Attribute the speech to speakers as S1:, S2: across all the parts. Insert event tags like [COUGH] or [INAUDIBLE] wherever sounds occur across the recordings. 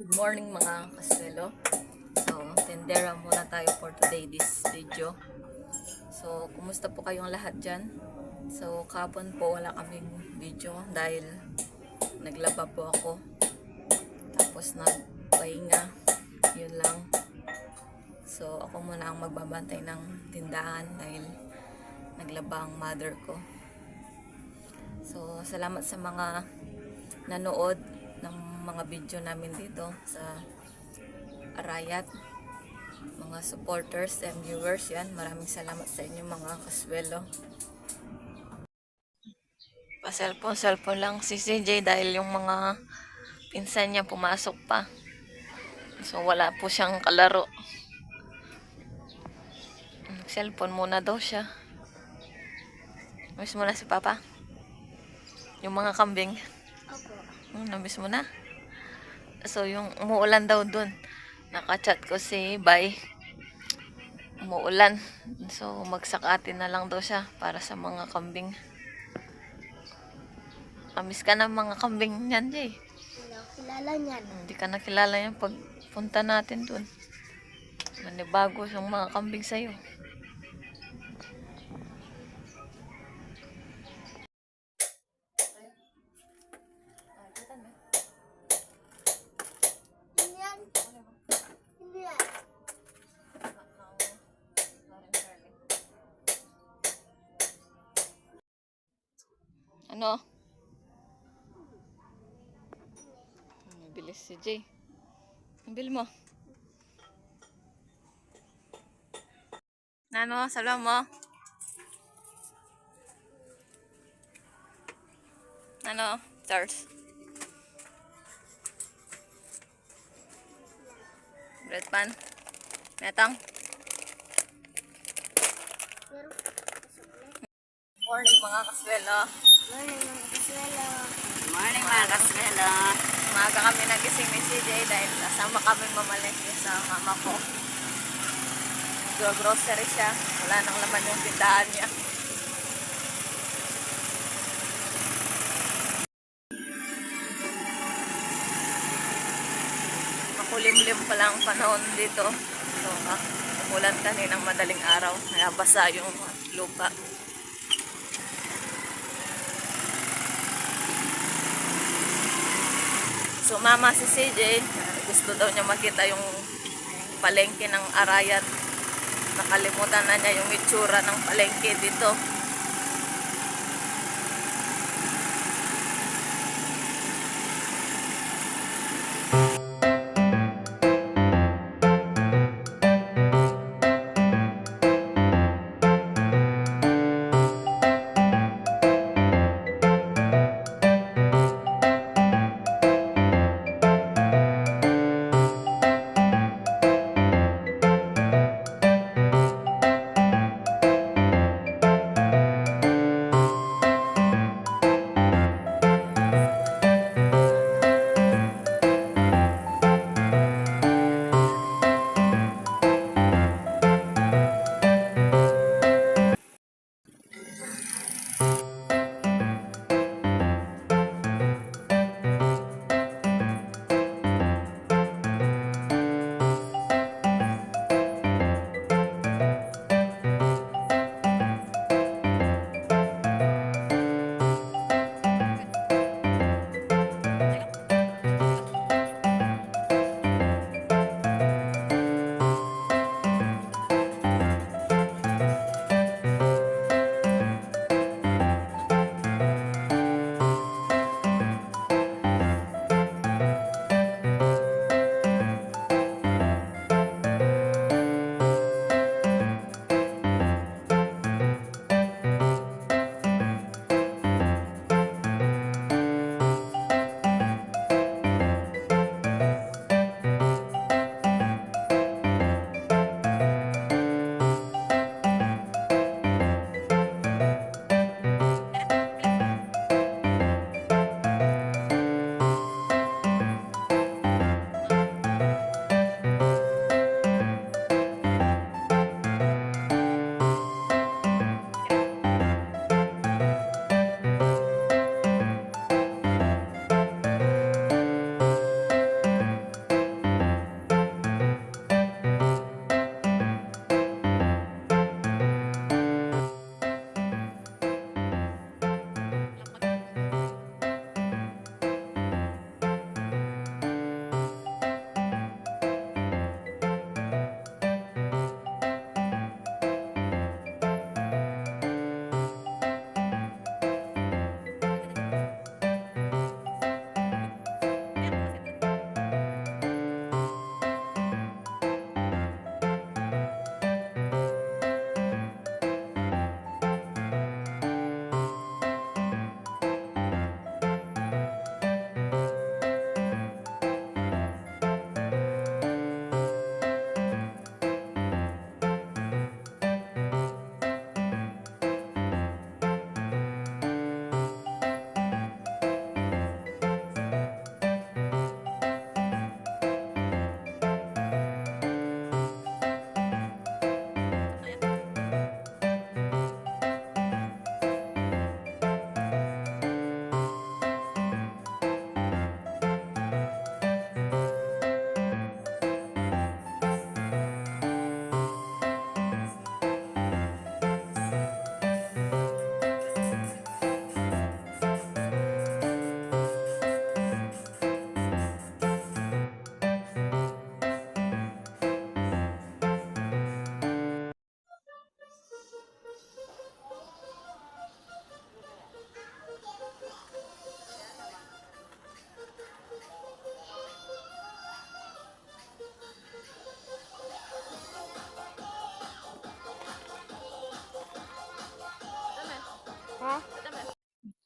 S1: Good morning mga kaswelo. So, tendera muna tayo for today this video. So, kumusta po kayong lahat dyan? So, kapon po wala kaming video dahil naglaba po ako. Tapos nagpahinga. Yun lang. So, ako muna ang magbabantay ng tindahan dahil naglaba ang mother ko. So, salamat sa mga nanood mga video namin dito sa Arayat. Mga supporters and viewers yan. Maraming salamat sa inyo mga kaswelo. Pa-cellphone, cellphone lang si CJ dahil yung mga pinsan niya pumasok pa. So, wala po siyang kalaro. Cellphone muna daw siya. Miss mo na si Papa? Yung mga kambing.
S2: Opo.
S1: Hmm, namiss mo na. So, yung umuulan daw dun. Nakachat ko si Bay. Umuulan. So, magsakatin na lang daw siya para sa mga kambing. Amis ka na mga kambing niyan, Jay.
S2: Wala ko kilala niyan.
S1: Hindi ka nakilala yan pag punta natin dun. Manibago yung mga kambing sa'yo. Ano? Salam mo? Ano? Charles? Bread pan? Metang?
S2: Pero,
S1: Morning mga kaswelo.
S2: morning mga kaswelo.
S1: Morning mga kaswelo. Umaga kami nagising ni CJ dahil kasama kami mamalengke sa mama ko. Grocery siya. Wala nang laman yung tindahan niya. Makulimlim pa lang ang panahon dito. So, ah, umulan kaninang madaling araw. Kaya basa yung lupa. Sumama si CJ. Gusto daw niya makita yung palengke ng Arayat. Nakalimutan na niya yung itsura ng palengke dito.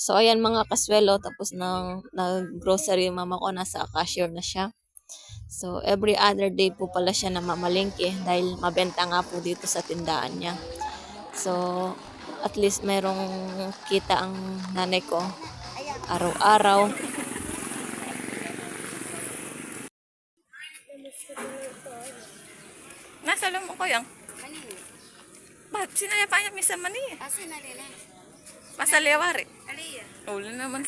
S1: So, ayan mga kaswelo, tapos nang nag-grocery yung mama ko, nasa cashier na siya. So, every other day po pala siya namamalengke dahil mabenta nga po dito sa tindahan niya. So, at least merong kita ang nanay ko araw-araw. Nasa mo ko yung?
S3: Kanino?
S1: Bakit sinaya pa niya misa mani?
S3: Asa na nila?
S1: Masaliyawari.
S3: Aliya.
S1: Naman.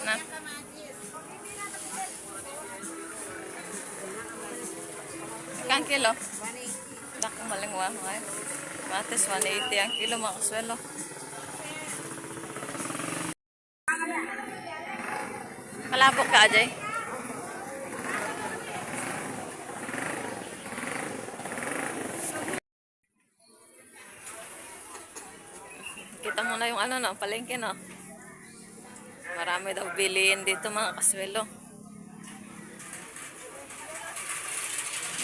S1: Na. Ilang kilo? Naku, malingwa. Ay. Matis, 180 ang kilo mga kaswelo. Malabok ka, Ajay. Kita mo na yung ano no, palengke no. Marami daw bilihin dito mga kaswelo.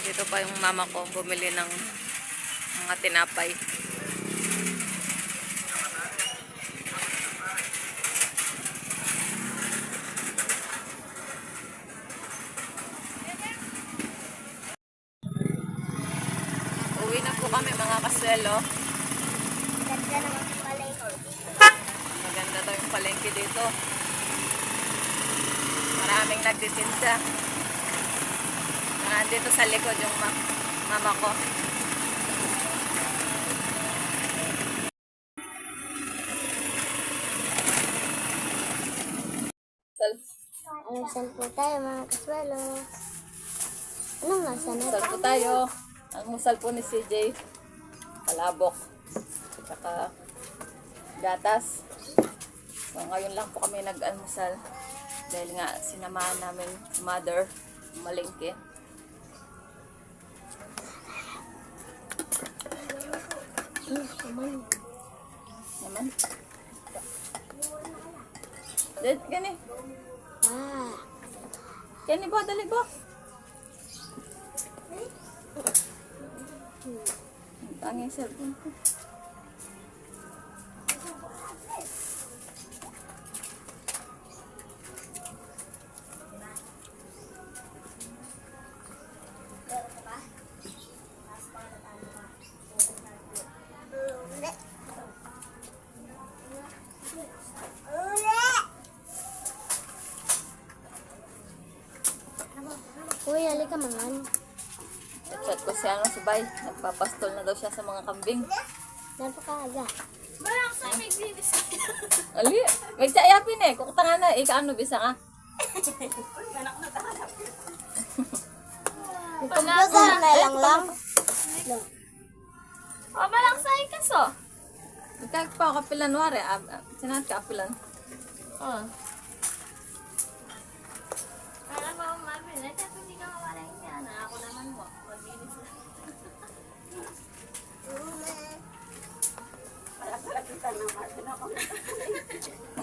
S1: Dito pa yung mama ko bumili ng mga tinapay. Uwi na po kami mga kaswelo.
S2: Ganda naman pala ito.
S1: Maganda daw yung palengke dito. Maraming nagtitinda. Nandito sa likod yung ma- mama ko.
S2: Almusal po tayo mga kaswelo. Anong nasa na
S1: Almusal po tayo. Almusal po ni CJ. Palabok. Tsaka gatas. So ngayon lang po kami nag-almusal. Dahil nga sinamahan namin si mother malingke.
S2: naman?
S1: Naman. Dad, gani.
S2: Ah,
S1: Gani ba? Dali ba? Ang tanging cellphone ko.
S2: Uy, halika mangan.
S1: Chat ko si ano si Bay. Nagpapastol na daw siya sa mga kambing.
S2: Napakaaga.
S1: Ali, may tsayapin eh. Kung tanga na, ika ano bisa ka?
S2: Kumbaga na [LAUGHS] lang lang.
S1: O, malang sa ikaso. Ika pa ako kapilan wari. Ah, Sinat ka kapilan. Oh.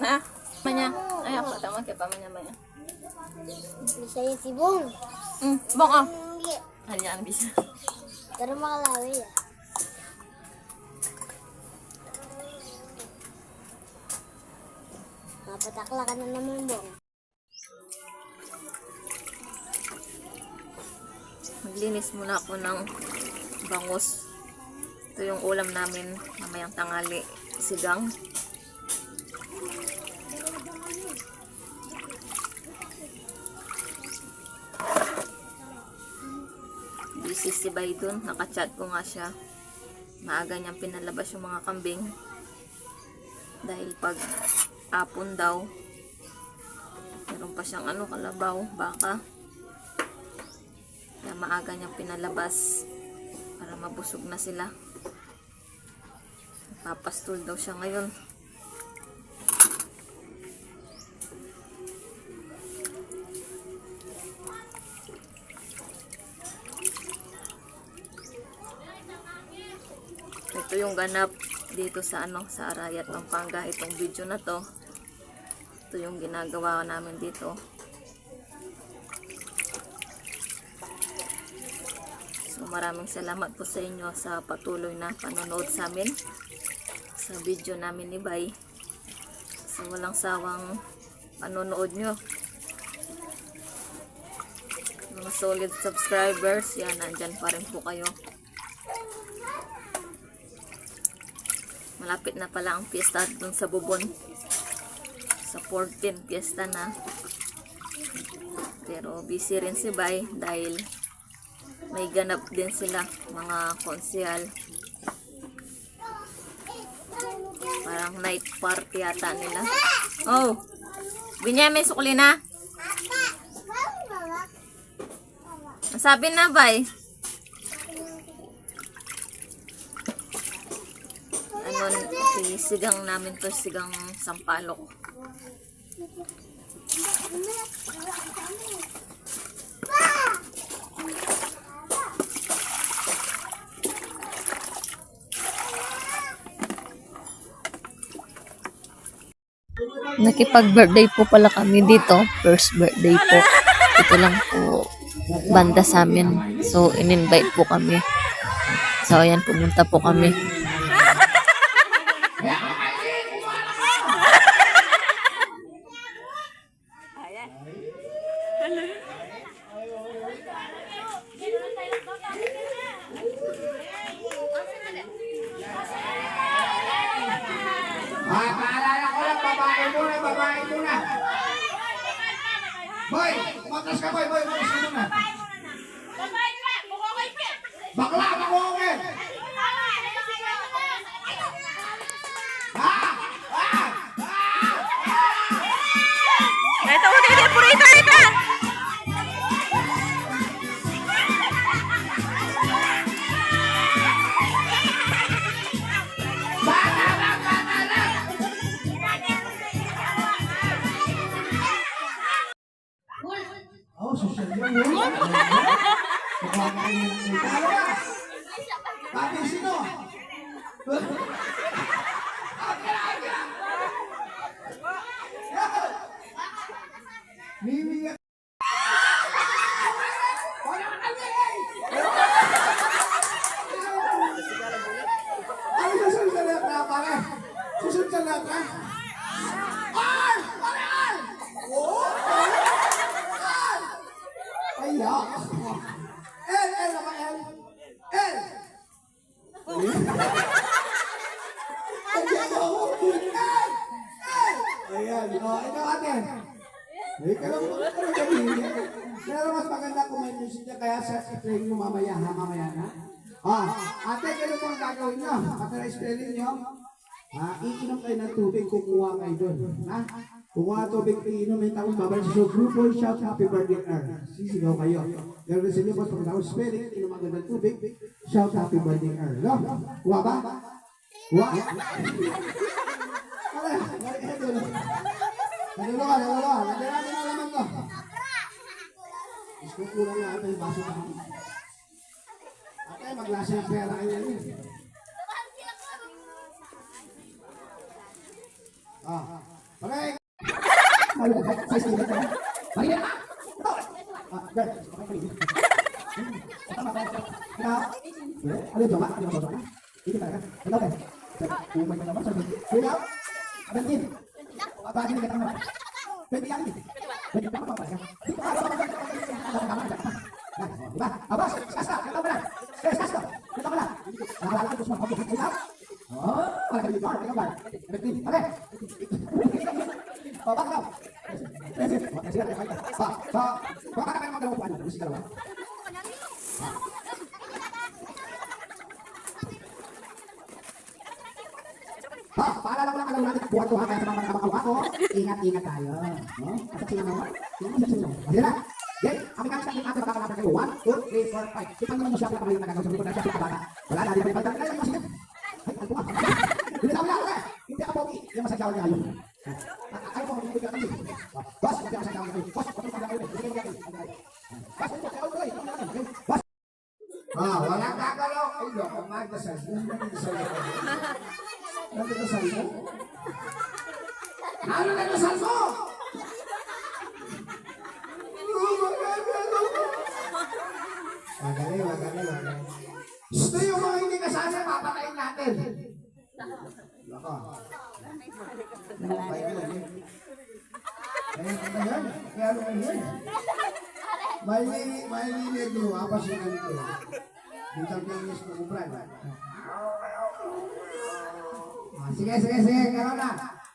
S1: Ha? Manya. Ay, ako tama kay pa manya manya.
S2: Bisaya tibong.
S1: Hmm, baka.
S2: Hindi.
S1: Hanya ang bisa.
S2: Pero makalawi ah. Mapatakla ka na naman bong.
S1: Maglinis muna ako ng bangus. Ito yung ulam namin mamayang tangali. Sigang. Si Bay dun. Nakachat ko nga siya. Maaga niyang pinalabas yung mga kambing. Dahil pag apon daw, meron pa siyang ano, kalabaw, baka. Kaya maaga niyang pinalabas para mabusog na sila. Papastol daw siya ngayon. Yung ganap dito sa ano sa Arayat, Pampanga itong video na to. Ito yung ginagawa namin dito. So maraming salamat po sa inyo sa patuloy na panonood sa amin sa video namin ni Bay. Sa walang sawang panonood nyo. Mga solid subscribers, yan, nandyan pa rin po kayo. Malapit na pala ang piyesta dun sa Bubon. Sa 14 piyesta na. Pero busy rin si Bay dahil may ganap din sila, mga konsehal. Parang night party yata nila. Oh! Binyame, sukli na. Sabi na, bay. Ano, sigang namin to, sigang sampalok. Nakipag-birthday po pala kami dito. First birthday po. Ito lang po banda sa amin. So, in-invite po kami. So, ayan, pumunta po kami.
S4: Ha? Ar! Pare, ar! Oo! Ar! Ayak! El, El, apa El? El! Ayan, ako! El! El! Ayan, oh, ikaw ate. Ikaw lang mo ano gabi. Pero mas maganda kung may music niya, kaya sa play mo mamaya, ha? Mamaya na. Ah, ate, ganun po ang gagawin niyo. After spelling niyo, ah, iinom kayo ng tubig, kukuha kayo doon. Ha? Kukuha tubig, iinom, may tawag babay sa so, group boy, shout happy birthday, Earl. Sisigaw kayo. Pero sa inyo, boss, pagkatapos spelling, inom ang ganda ng tubig, shout happy birthday, Earl. No? Kuha ba? Kuha? Wala, wala ka dulo. Nadulo ka, nadulo ka. Ang laman ko. Mas kukulang na ito yung baso ka. Ate, maglasa yung pera kayo yan. Jowa? Ano yung jowa? Hindi talaga. Ikaw ka. Umay ka naman. Sabi, ikaw? Abantin. Bakit hindi ka tama? Pwede ka rin. Pwede ka pa pa. Dito ka. Diba? Abas, kasta, kata mo na. Yes, kasta. Kata mo na. Nakakala ko sa mga ikaw. Oh, wala ka dito. Ikaw ba? Abantin. Ale. Oh, bakit daw? Sige, sige, sige. Pa. Baka ka naman dalawa pa. Sige, dalawa. Ha, paalala ko lang alam natin ha kaya sa mga kamakawa ko. Ingat-ingat tayo. No? At sino mo? Sino sa sino? Hindi na. Okay, kami kami sa ating ating kakalaban kayo. 1, 2, 3, 4, 5. Sipan naman mo siya kung na nagagawa sa likod na siya kabata. Wala na, di ba ibalik? Kaya yung masina. Ay, ano ba? Hindi na wala ka. Hindi ako pogi. Yung masadyawan niya yun. Ayaw ko, hindi ka kami. Boss, hindi ako masadyawan niya. Boss, hindi ako masadyawan niya. Hindi ako masadyawan niya. Boss, hindi ako masadyawan niya. Boss. Ah, wala gagalaw. Ay, loko, magdasal. Hindi mo magdasal. Nagdadasal mo? Ano nagdasal mo? Magaling, magaling, magaling. Gusto yung mga hindi kasali, papatayin natin. Laka. Nakapay mo yun. Ayun ka ba yun? Kaya ano yun? May lili, may lili do, apa si Ante. Dito ang linis ko kupran. Ah, sige, sige, sige, kalaw na.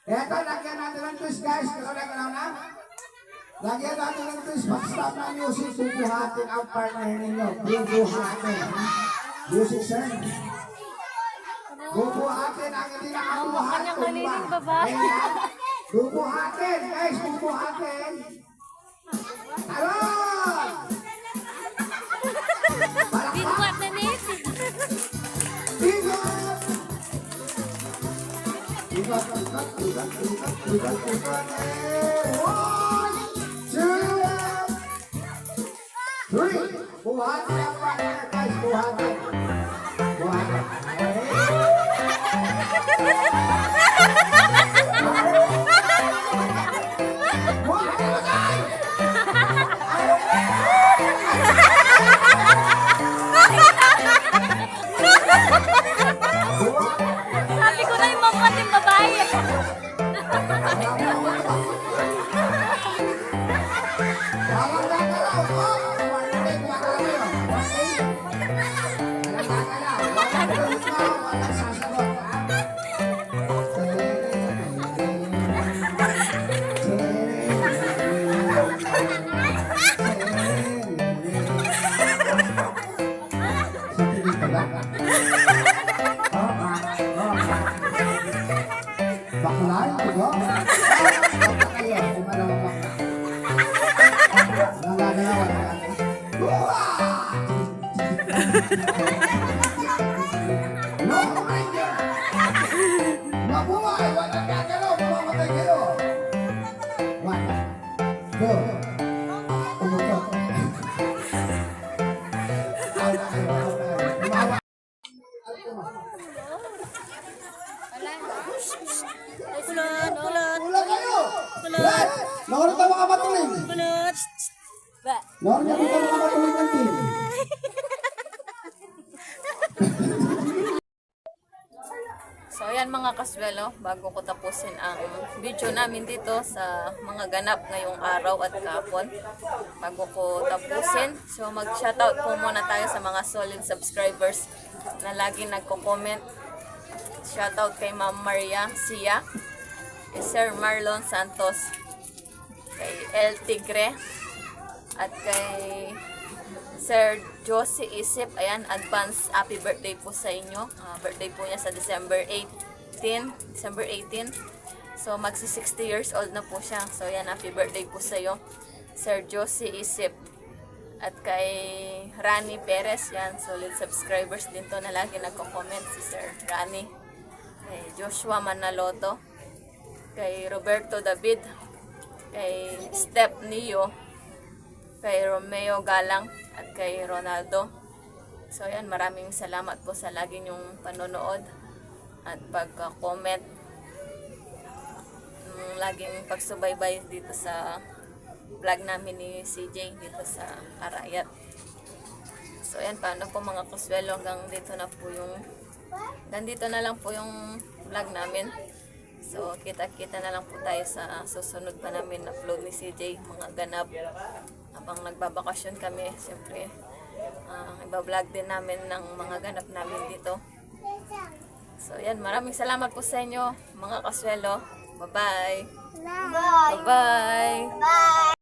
S4: Eto, lagyan natin ng twist, guys. Kalaw na, kalaw na. Lagyan natin ng twist. Pag-stop na music, bubuhatin ang partner ninyo. Bubuhatin. ha? Music, sir. Bubuhatin ang hindi nakabuhat. Tumba. Ayan. Bubuhatin, guys, bubuhatin. Talon! Bigwat
S3: na
S1: neti. Hahaha. Bago ko tapusin ang video namin dito sa mga ganap ngayong araw at kapon. Bago ko tapusin, so mag-shoutout po muna tayo sa mga solid subscribers na lagi nagko-comment. Shoutout kay Ma'am Maria Sia, kay Sir Marlon Santos, kay El Tigre, at kay Sir Josie Isip, ayan, advance happy birthday po sa inyo. Ah, birthday po niya sa December 18, December 18. So, magsi 60 years old na po siya. So, ayan, happy birthday po sa iyo. Sir Josie Isip. At kay Rani Perez, yan, solid subscribers din to na lagi nagko-comment si Sir Rani. Kay Joshua Manaloto. Kay Roberto David. Kay Step Neo kay Romeo Galang at kay Ronaldo. So yan, maraming salamat po sa lagi niyong panonood at pagka-comment. Yung laging pagsubaybay dito sa vlog namin ni CJ dito sa Arayat. So yan, paano po mga kuswelo hanggang dito na po yung nandito na lang po yung vlog namin. So, kita-kita na lang po tayo sa susunod pa namin na upload ni CJ, mga ganap. Habang nagbabakasyon kami, siyempre, uh, iba-vlog din namin ng mga ganap namin dito. So, yan, maraming salamat po sa inyo, mga kaswelo. Bye-bye!
S2: Bye!
S1: Bye-bye!
S2: Bye!